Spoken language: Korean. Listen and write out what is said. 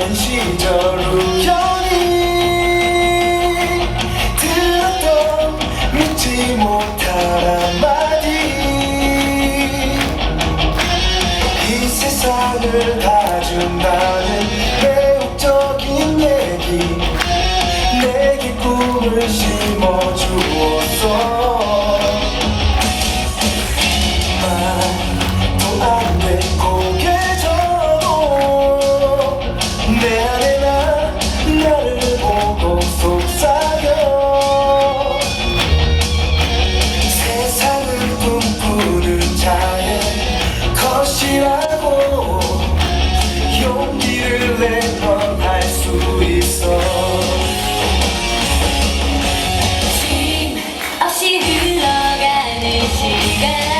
어린 시절 우연히 들었던 믿지 못할 한마디. 이 세상을 다 준다는 매혹적인 얘기. 내게 꿈을 심 Yeah.